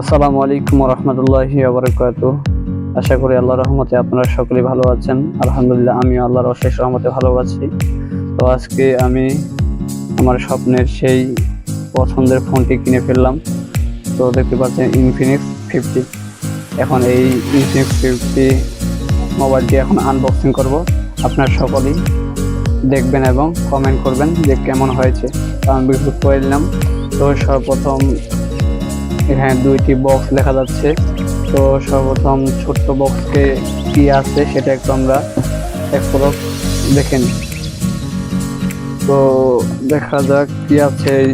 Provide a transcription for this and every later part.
আসসালামু আলাইকুম রহমতুল্লাহি আবরকাত আশা করি আল্লাহ রহমতে আপনারা সকলেই ভালো আছেন। আলহামদুলিল্লাহ আমি আল্লাহর অশেষ রহমতে ভালো আছি। তো আজকে আমি আমার স্বপ্নের সেই পছন্দের ফোনটি কিনে ফেললাম। তো দেখতে পাচ্ছেন ইনফিনিক্স ফিফটি এখন এই ইনফিনিক্স ফিফটি মোবাইলটি এখন আনবক্সিং করব। আপনার সকলেই দেখবেন এবং কমেন্ট করবেন যে কেমন হয়েছে। আমি বিদ্যুৎ করে দিলাম। তো সর্বপ্রথম এখানে দুইটি বক্স দেখা যাচ্ছে। তো সর্বপ্রথম ছোট্ট বক্সে কি আছে সেটা একটু আমরা এক পলক দেখে নিই। তো দেখা যাক কি আছে এই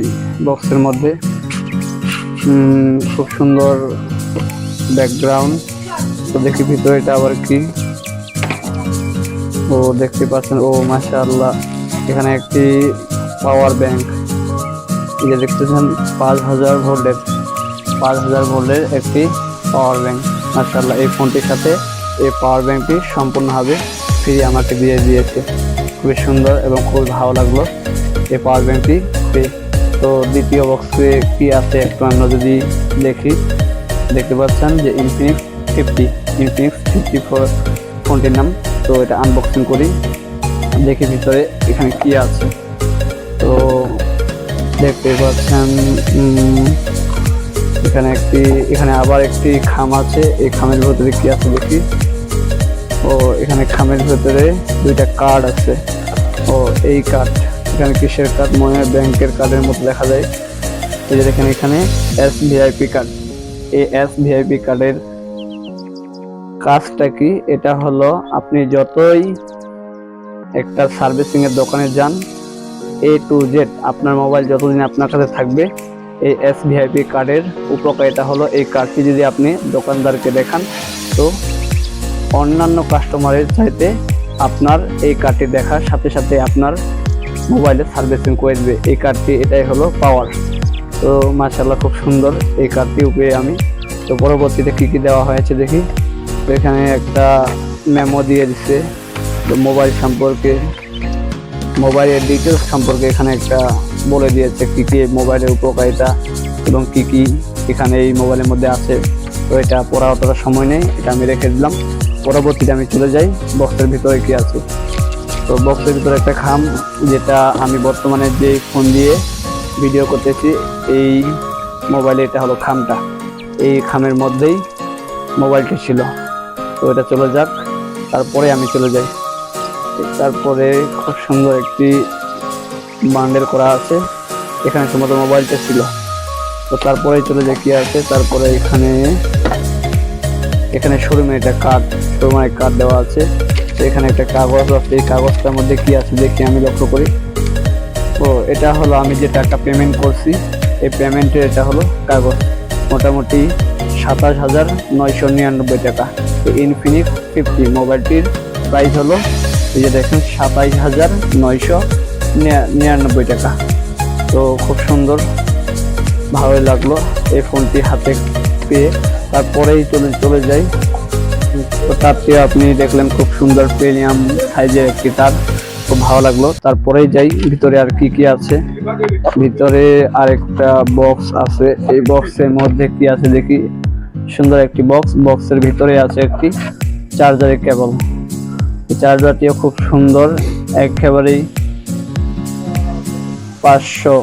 বক্সের মধ্যে। খুব সুন্দর ব্যাকগ্রাউন্ড তো দেখি ভিতরে এটা আবার কি। ও, দেখতে পাচ্ছেন, ও মাশা আল্লাহ এখানে একটি পাওয়ার ব্যাংক যে দেখতেছেন, পাঁচ হাজার ভোল্টের পাঁচ হাজার ভোল্টের একটি পাওয়ার ব্যাংক মাশাআল্লাহ, এই ফোনটির সাথে এই পাওয়ার ব্যাংকটি সম্পূর্ণভাবে ফ্রি আমাকে দিয়ে দিয়েছে। খুবই সুন্দর এবং খুবই ভালো লাগল এই পাওয়ার ব্যাংকটি পেয়ে তো দ্বিতীয় বক্সে কী আছে একটু আমরা যদি দেখি। দেখতে পাচ্ছেন যে Infinix fifty Infinix fifty four ফোনটির নাম। তো এটা আনবক্সিং করি, দেখি ভিতরে এখানে কী আছে। তো দেখতে পাচ্ছেন এখানে একটি, এখানে আবার একটি খাম আছে। এই খামের ভেতরে কি আছে দেখি? ও, এখানে খামের ভেতরে দুইটা কার্ড আছে। ও, এই কার্ড, এখানে কিসের কার্ড? মনে হয় ব্যাংকের কার্ডের মতো দেখা যায়। এই যে দেখেন এখানে এস ভিআইপি কার্ড। এই এস ভিআইপি কার্ডের কাজটা কি? এটা হলো আপনি যতই একটা সার্ভিসিং এর দোকানে যান এ টু জেড আপনার মোবাইল যতদিন আপনার কাছে থাকবে এই এস ভিআইপি কার্ডের উপকারিতা হলো এই কার্ডটি যদি আপনি দোকানদারকে দেখান, তো অন্যান্য কাস্টমারের চাইতে আপনার এই কার্ডটি দেখার সাথে সাথে আপনার মোবাইলে সার্ভিসিং করে দেবে। এই কার্ডটি এটাই হলো পাওয়ার তো মাশাল্লাহ খুব সুন্দর এই কার্ডটি পেয়ে আমি, তো পরবর্তীতে কী কী দেওয়া হয়েছে দেখি। তো এখানে একটা মেমো দিয়ে দিচ্ছে মোবাইল সম্পর্কে মোবাইলের ডিটেলস সম্পর্কে এখানে একটা বলে দিয়েছে কি কি মোবাইলের উপকারিতা এবং কি কি এখানে এই মোবাইলের মধ্যে আছে। তো এটা পড়া অতটা সময় নেই, এটা আমি রেখে দিলাম। পরবর্তীতে আমি চলে যাই, বক্সের ভিতরে কি আছে। তো বক্সের ভিতরে একটা খাম, যেটা আমি বর্তমানে যে ফোন দিয়ে ভিডিও করতেছি, এই মোবাইলে এটা হলো খামটা। এই খামের মধ্যেই মোবাইলটি ছিল। তো এটা চলে যাক, তারপরে আমি চলে যাই। তারপরে খুব সুন্দর একটি বান্ডেল করা আছে। এখানে সম্ভবত মোবাইলটা ছিল। তো তারপরে চলে যায় কি আছে, তারপরে এখানে এখানে শোরুমে একটা কার্ড শোরুমের কার্ড দেওয়া আছে। তো এখানে একটা কাগজ আছে, এই কাগজটার মধ্যে কি আছে দেখি, আমি লক্ষ্য করি। ও এটা হলো আমি যে টাকা পেমেন্ট করছি, এই পেমেন্টের এটা হলো কাগজ। মোটামুটি সাতাশ হাজার নয়শো নিরানব্বই টাকা। তো ইনফিনিক্স ফিফটি মোবাইলটির প্রাইস হলো, এই যে দেখেন সাতাইশ হাজার নয়শো নিরানব্বই টাকা। তো খুব সুন্দর, ভালোই লাগল এই ফোনটি হাতে পেয়ে। তারপরেই চলে চলে যাই। তো তারটি আপনি দেখলেন খুব সুন্দর প্রিমিয়াম সাইজের একটি তার। খুব ভালো লাগল। তারপরেই যাই, ভিতরে আর কি কি আছে? ভিতরে আরেকটা বক্স আছে। এই বক্সের মধ্যে কি আছে দেখি? সুন্দর একটি বক্স বক্সের ভিতরে আছে একটি চার্জারের কেবল চার্জারটিও খুব সুন্দর। একেবারেই পাঁচশো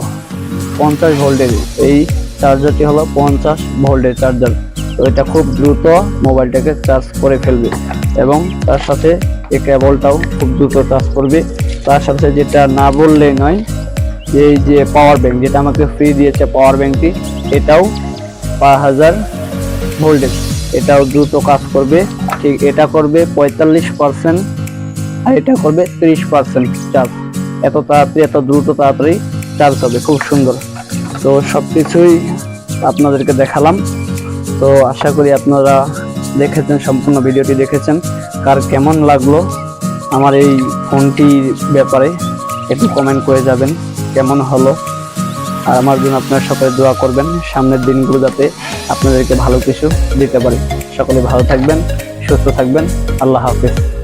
পঞ্চাশ ভোল্টের এই চার্জারটি হলো পঞ্চাশ ভোল্টের চার্জার। তো এটা খুব দ্রুত মোবাইলটাকে চার্জ করে ফেলবে এবং তার সাথে এই কেবলটাও খুব দ্রুত চার্জ করবে। তার সাথে যেটা না বললেই নয়, এই যে পাওয়ার ব্যাংক যেটা আমাকে ফ্রি দিয়েছে পাওয়ার ব্যাংকটি এটাও পাঁচ হাজার ভোল্টেজ। এটাও দ্রুত কাজ করবে। ঠিক এটা করবে পঁয়তাল্লিশ পার্সেন্ট আর এটা করবে তিরিশ পার্সেন্ট চার্জ এত তাড়াতাড়ি, এত দ্রুত তাড়াতাড়ি চার্জ হবে, খুব সুন্দর। তো সব কিছুই আপনাদেরকে দেখালাম। তো আশা করি আপনারা দেখেছেন, সম্পূর্ণ ভিডিওটি দেখেছেন, কার কেমন লাগল আমার এই ফোনটির ব্যাপারে, একটু কমেন্ট করে যাবেন, কেমন হলো। আর আমার জন্য আপনারা সকলে দোয়া করবেন, সামনের দিনগুলো যাতে আপনাদেরকে ভালো কিছু দিতে পারি। সকলে ভালো থাকবেন, সুস্থ থাকবেন, আল্লাহ হাফিজ।